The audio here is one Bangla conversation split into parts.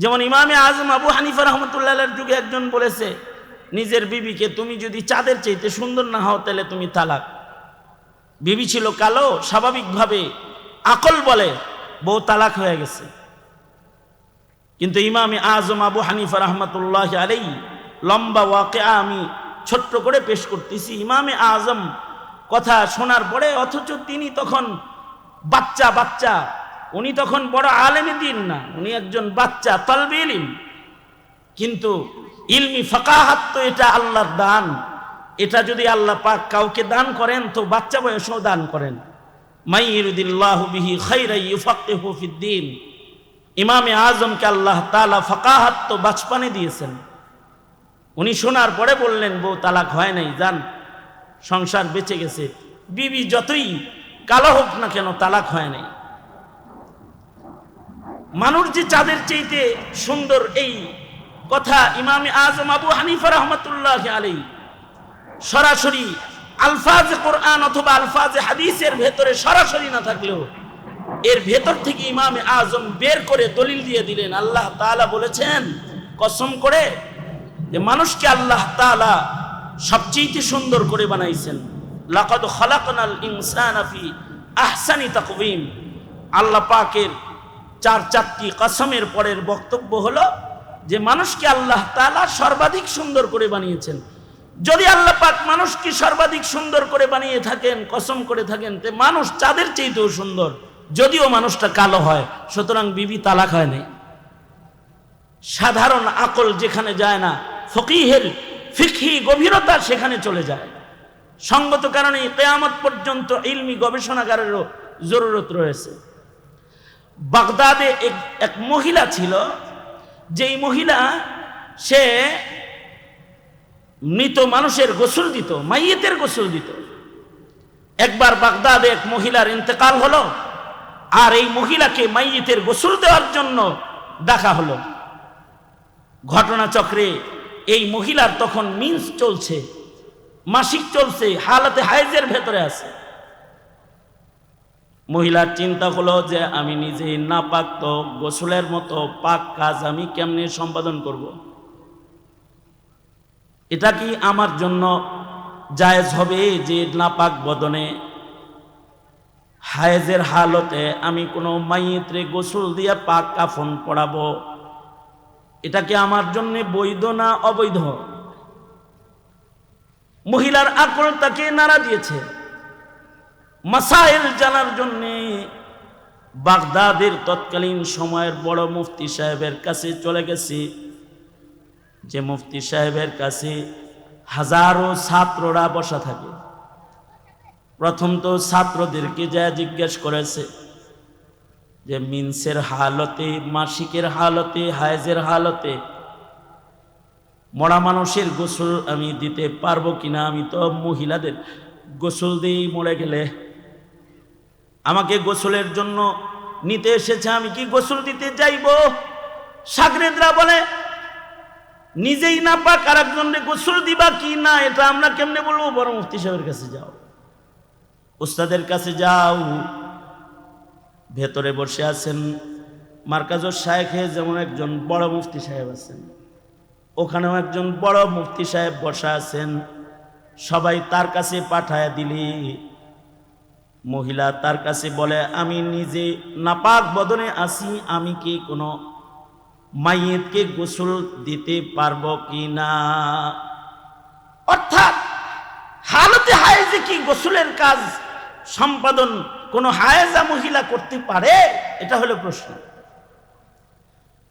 যেমন ইমামে আজম আবু হানিফা রহমতুল্লাহের যুগে একজন বলেছে, নিজের বিবিকে তুমি যদি চাঁদের চাইতে সুন্দর না হও, তাহলে তুমি তালাক। বিবি ছিল কালো, স্বাভাবিকভাবে আকল বলে, বউ তালাক হয়ে গেছে। কিন্তু ইমামে আজম আবু হানিফা রহমতুল্লাহ আলাই লম্বা ওয়াকে আমি ছোট্ট করে পেশ করতেছি। ইমামে আজম কথা শোনার পরে অথচ তিনি তখন বাচ্চা বাচ্চা উনি তখন বড় আলেমে দিন না, উনি একজন বাচ্চা তলবে ইলিম। কিন্তু ইলমি ফাকাহাত তো এটা আল্লাহর দান। এটা যদি আল্লাহ পাক কাউকে দান করেন, তো বাচ্চা বয়সেও দান করেন। মাইরুদিল্লাহ বিহি ইউফাক্কিহু ফিদ্দিন। ইমামে আজমকে আল্লাহ তালা ফাকাহাত তো বাচপানে দিয়েছেন। উনি শোনার পরে বললেন, বউ, তালাক হয় নাই, যান। সংসার বেঁচে গেছে। বিবি যতই কালো হোক না কেন, তালাক হয় নাই। মানুষ যে চাঁদের চেয়েতে সুন্দর এই কথা ইমামে আজম আবু হানিফা রহমতুল্লাহ আলী সরাসরি আলফাজে কোরআন অথবা আলফাজে হাদিসের ভেতরে সরাসরি না থাকলেও এর ভেতর থেকে ইমামে আজম বের করে দলিল দিয়ে দিলেন। আল্লাহ তাআলা বলেছেন, কসম করে যে মানুষকে আল্লাহ তাআলা সবচেয়ে সুন্দর করে বানাইছেন। লাকাদ খালাকনাল ইনসানা ফি আহসানি তাকওয়িম। আল্লাহ পাকের চার চারটি কসমের পরের বক্তব্য হলো যে মানুষকে আল্লাহ তাআলা সর্বাধিক সুন্দর করে বানিয়েছেন। যদি আল্লাহ পাক মানুষকে সর্বাধিক সুন্দর করে বানিয়ে থাকেন, কসম করে থাকেন, তে মানুষ চাঁদের চেয়েতেও সুন্দর। যদিও মানুষটা কালো হয়, সুতরাং বিবি তালাক হয় নাই। সাধারণ আকল যেখানে যায় না, ফকিহের ফিকহি গভীরতা সেখানে চলে যায়। সঙ্গত কারণে কেয়ামত পর্যন্ত ইলমি গবেষণাগারেরও জরুরত রয়েছে। বাগদাদে এক মহিলা ছিল। যেই মহিলা, সে মৃত মানুষের গোসল দিত, মাইয়েতের গোসল দিত। একবার বাগদাদে এক মহিলার ইন্তেকাল হলো, আর এই মহিলাকে মাইয়েতের গোসল দেওয়ার জন্য ডাকা হলো। ঘটনাচক্রে এই মহিলার তখন মিন্স চলছে, মাসিক চলছে, হালাতে হাইজের ভেতরে আছে। মহিলার চিন্তা হলো যে আমি নিজেই না পাক তো গোসলের মতো পাক কাজ আমি কেমনে সম্পাদন করব। এটা কি আমার জন্য জায়েজ হবে যে নাপাক বদনে হায়েজের হালতে আমি কোনো মাইত্রে গোসল দিয়ে পাক কাফন পড়াবো? এটা কি আমার জন্য বৈধ না অবৈধ? মহিলার আকল তাকে নাড়া দিয়েছে। মাসাইল জানার জন্য বাগদাদের তৎকালীন সময়ের বড় মুফতি সাহেবের কাছে চলে গেছি। যে মুফতি সাহেবের কাছে হাজারো ছাত্ররা বসা থাকে। প্রথম তো ছাত্রদেরকে যা জিজ্ঞেস করেছে যে, মিন্সের হালতে, মাসিকের হালতে, হায়েজের হালতে মরা মানুষের গোসল আমি দিতে পারব কিনা? আমি তো মহিলাদের গোসল দিয়েই মরে গেলে আমাকে গোসলের জন্য নিতে এসেছে, আমি কি গোসল দিতে যাইব? সাগরেদরা বলে, নিজেই না পাক আর একজনকে গোসল দিবা কি না, এটা আমরা কেমনে বলব? বড় মুফতি সাহেবের কাছে যাও। উস্তাদের কাছে যাও। ভেতরে বসে আছেন মার্কাজর শায়েখে যেমন একজন বড় মুফতি সাহেব আছেন। ওখানেও একজন বড় মুফতি সাহেব বসা আছেন। সবাই তার কাছে পাঠায় দিলি। মহিলা তার কাছে বলে, আমি নিজে নাপাক বদনে আসি আমি কি কোনো মাইয়েতকে গোসল দিতে পারব কি না? অর্থাৎ হালতে হায়েজে কি গোসলের কাজ সম্পাদন কোন হায়েজা মহিলা করতে পারে, এটা হলো প্রশ্ন।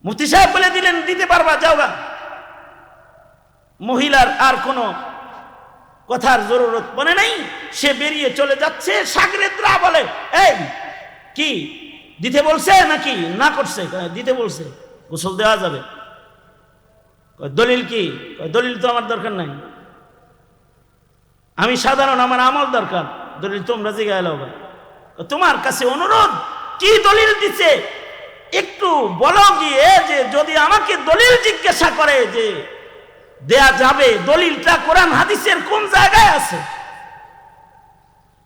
মুফতি সাহেব বলে দিলেন, দিতে পারবা, যাও গা। মহিলার আর কোনো কথার জরুরত মনে নেই। সে বেরিয়ে চলে যাচ্ছে সাগরেদরা বলে, এই, কি, দিতে বলছে নাকি না করছে? দিতে বলছে, গোসল দেওয়া যাবে। দলিল কি? দলিল তো আমার দরকার নাই। আমি সাধারণ, আমার আমল দরকার। দলিল তোমরা জিগায় এলো তোমার কাছে অনুরোধ, কি দলিল দিছে? একটু বলো গিয়ে যে যদি আমাকে দলিল জিজ্ঞাসা করে যে দেয়া যাবে দলিলটা কোরআন হাদিসের কোন জায়গায় আছে?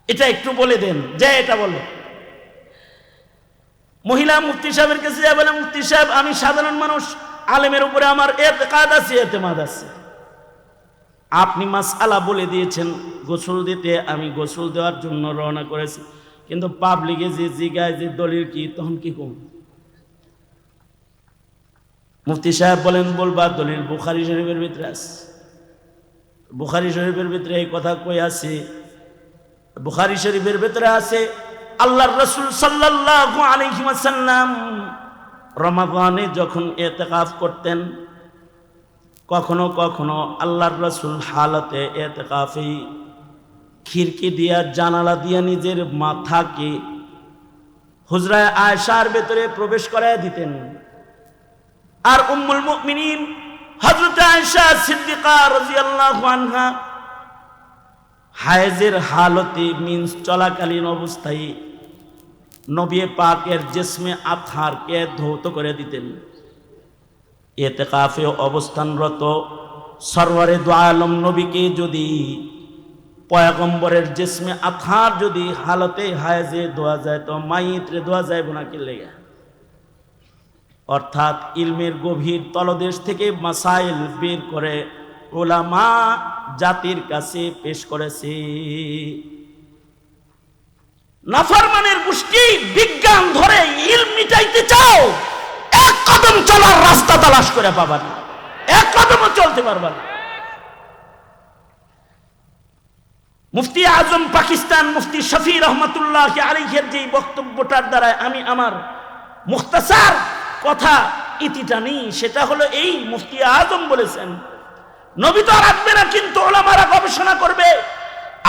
এটা একটু বলে দেন, যে এটা বলো। মহিলা মুফতি সাহেবের কাছে যায় বলে, মুফতি সাহেব, আমি সাধারণ মানুষ, আলেমের উপরে আমার এতেকাদ আছে, এতেমাদ আছে। আপনি মাসআলা বলে দিয়েছেন, গোসল দিতে, আমি গোসল দেওয়ার জন্য রওনা করেছি। কিন্তু পাবলিকে যে জিগায়, যে দলিল কি, তখন কি কম মুফতি সাহেব বলেন, বলবা দলিল বুখারি শরীফের ভিতরে আছে? বুখারি শরীফের ভিতরে এই কথা কই আছে? বুখারি শরীফের ভিতরে আছে, আল্লাহর রসুল সাল্লাল্লাহু আলাইহি ওয়াসাল্লাম রমাদানে যখন এতেকাফ করতেন, কখনো কখনো আল্লাহর রসুল হালতে এতেকাফি খিড়কি দিয়া, জানালা দিয়া নিজের মাথাকে হুজরায় আয়সার ভেতরে প্রবেশ করায় দিতেন। আর উম্মুল মুমিনিন হযরত আয়েশা সিদ্দিকা রাদিয়াল্লাহু আনহা হায়েজের হালতে মিন্স চলাকালীন অবস্থায় নবী পাকের জিসমে আতহারকে ধৌত করে দিতেন। এতেকাফে অবস্থানরত সরওয়ারে দু আলম নবীকে যদি পয়াগম্বরের জিসমে আথার যদি হালতে হায়েজে দোয়া যায় তো মাইত্রে দোয়া যায় বোনাকে লেগে? অর্থাৎ ইলমের গভীর তলদেশ থেকে মাসাইল বের করে ওলামা জাতির কাছে পেশ করেছে। নাফরমানের গোষ্ঠী বিজ্ঞান ধরে ইল মিটাইতে চাও, এক কদম চলার রাস্তা তালাশ করে পাবা এক কদমও চলতে পারবা না। মুফতি আজম পাকিস্তান মুফতি শফি রহমতুল্লাহ আলিহের যে বক্তব্যটার দ্বারা আমি আমার মুখতাসার কথা ইতিটা নেই সেটা হলো এই মুফতি আজম বলেছেন। নবী তো আসবে না, কিন্তু ওলামারা গবেষণা করবে,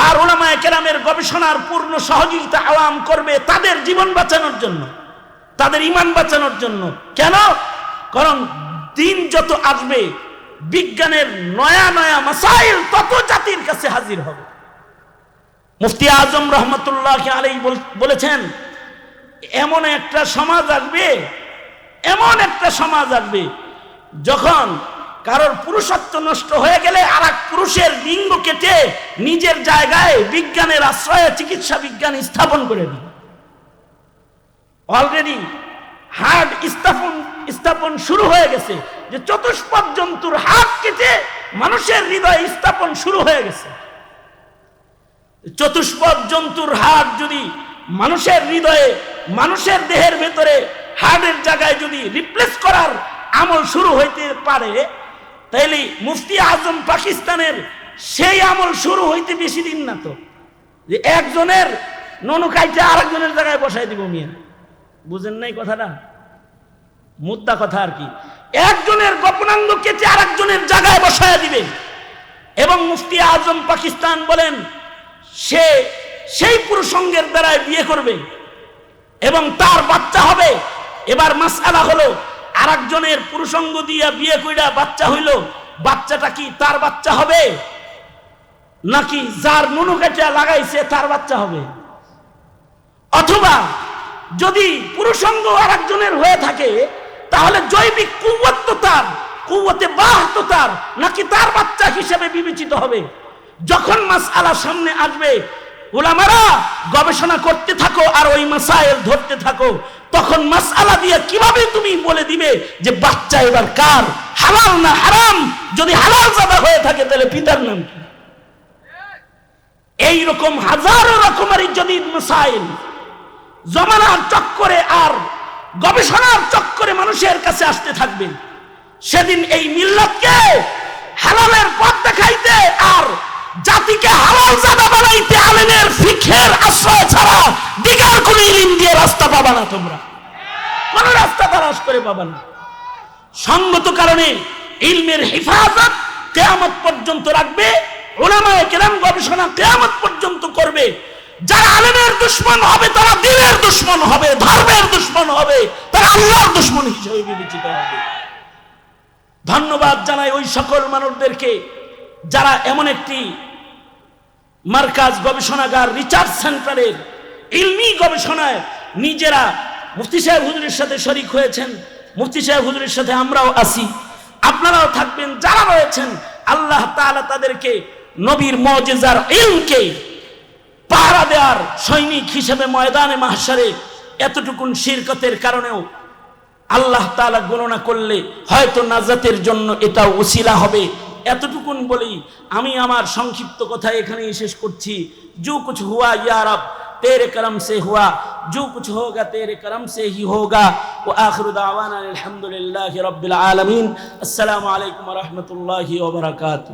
আর ওলামায় কেরামের গবেষণার পূর্ণ সহযোগিতা আওয়াম করবে তাদের জীবন বাঁচানোর জন্য, তাদের ইমান বাঁচানোর জন্য। কেন? কারণ দিন যত আসবে, বিজ্ঞানের নয়া নয়া মাসাইল তত জাতির কাছে হাজির হবে। মুফতি আজম রহমতুল্লাহ আলাই বলেছেন, এমন একটা সমাজ আসবে এমন একটা সমাজ আসবে, যখন কারোর পুরুষত্ব নষ্ট হয়ে গেলে আর পুরুষের লিঙ্গ কেটে নিজের জায়গায় বিজ্ঞানের আশ্রয়ে চিকিৎসা বিজ্ঞান স্থাপন করে দিবে। অলরেডি হার্ট স্থাপন স্থাপন শুরু হয়ে গেছে, যে চতুষ্পদ জন্তুর হাত কেটে মানুষের হৃদয়ে স্থাপন শুরু হয়ে গেছে। চতুষ্পদ জন্তুর হাট যদি মানুষের হৃদয়ে, মানুষের দেহের ভেতরে হার্টের জায়গায় যদি রিপ্লেস করার আমল শুরু হইতে পারে, তাইলে মুফতি আজম পাকিস্তানের সেই আমল শুরু হইতে বেশি দিন না তো। যে একজনের ননু কাইটে আরেকজনের জায়গায় বসাই দিব মিয়া। বুঝেন নাই কথাটা? মুদ্রা কথা আর কি। একজনের গোপনাঙ্গ কেটে আরেকজনের জায়গায় বসায় দিবে। এবং মুফতি আজম পাকিস্তান বলেন, সে সেই পুরুষঙ্গের দ্বারায় বিয়ে করবে এবং তার বাচ্চা হবে এবার মাসালা হলো আর একজনের পুরুষঙ্গ দিয়া বিয়ে কইরা বাচ্চা হইল, বাচ্চাটা কি তার বাচ্চা হবে? নাকি যার নুনু লাগাইছে তার বাচ্চা হবে? অথবা যদি পুরুষঙ্গ আর একজনের হয়ে থাকে, তাহলে জৈবিক কুয়াত তো তার কুয়াতে বাহ তো তার, নাকি তার বাচ্চা হিসেবে বিবেচিত হবে? যখন মাস আলা সামনে আসবে ওলামারা গবেষণা করতে থাকো আর ওই মাসাইল ধরতে থাকো। তখন মাসআলা দিয়ে কীভাবে তুমি বলে দিবে যে বাচ্চা এবার কার? হালাল না হারাম? যদি হালাল জাদা হয়ে থাকে, তাহলে পিতার নাম কি? এই রকম হাজারো রকমের যদি মাসাইল। জমানার চক্করে আর গবেষণার চক্করে মানুষের কাছে আসতে থাকবে। সেদিন এই মিল্লাতকে হালালের পথ দেখাইতে আর জাতিকে হালাল জাদা বানাইতে আলেমের ফিখের আশ্রয় ছাড়া দিগার কোন ইলিম দিয়ে রাস্তা পাবা না তোমরা। কোন রাস্তা তালাশ করে পাবা না। সঙ্গত কারণে ইলমের হেফাজত কেয়ামত পর্যন্ত রাখবে ওলামায় কেরাম গবেষণা কেয়ামত পর্যন্ত করবে। যারা আলেমের দুশ্মন হবে, তারা দিনের দুশ্মন হবে, ধর্মের দুশ্মন হবে, তারা আল্লাহর দুশ্মন হিসেবে বিবেচিত হবে। ধন্যবাদ জানাই ওই সকল মানুষদেরকে যারা এমন একটি মার্কাজ গবেষণাগার রিসার্চ সেন্টারের ইলমি গবেষণায় নিজেরা মুফতি সাহেব হুজুরের সাথে শরিক হয়েছেন। মুফতি সাহেব হুজুরের সাথে আমরাও আসি আপনারাও থাকবেন, যারা রয়েছেন, আল্লাহ তাআলা তাদেরকে নবীর মজেজার ইলমকে পাহারা দেওয়ার সৈনিক হিসেবে ময়দানে মাহসারে এতটুকুন শিরকতের কারণেও আল্লাহ তাআলা গণনা করলে হয়তো নাজাতের জন্য এটা ওসিলা হবে। এতটুকুন বলি, আমি আমার সংক্ষিপ্ত কথা এখানেই শেষ করছি। যো কুছ হুয়া ইয়ার তেরে করম সে হুয়া। যো কুছ হোগা, তেরে করম সে হি হোগা। ও আখরু দাওয়ানা আলহামদুলিল্লাহ রবিল আলমিন। আসসালামু আলাইকুম রহমতুল্লাহি ওবরাকাতু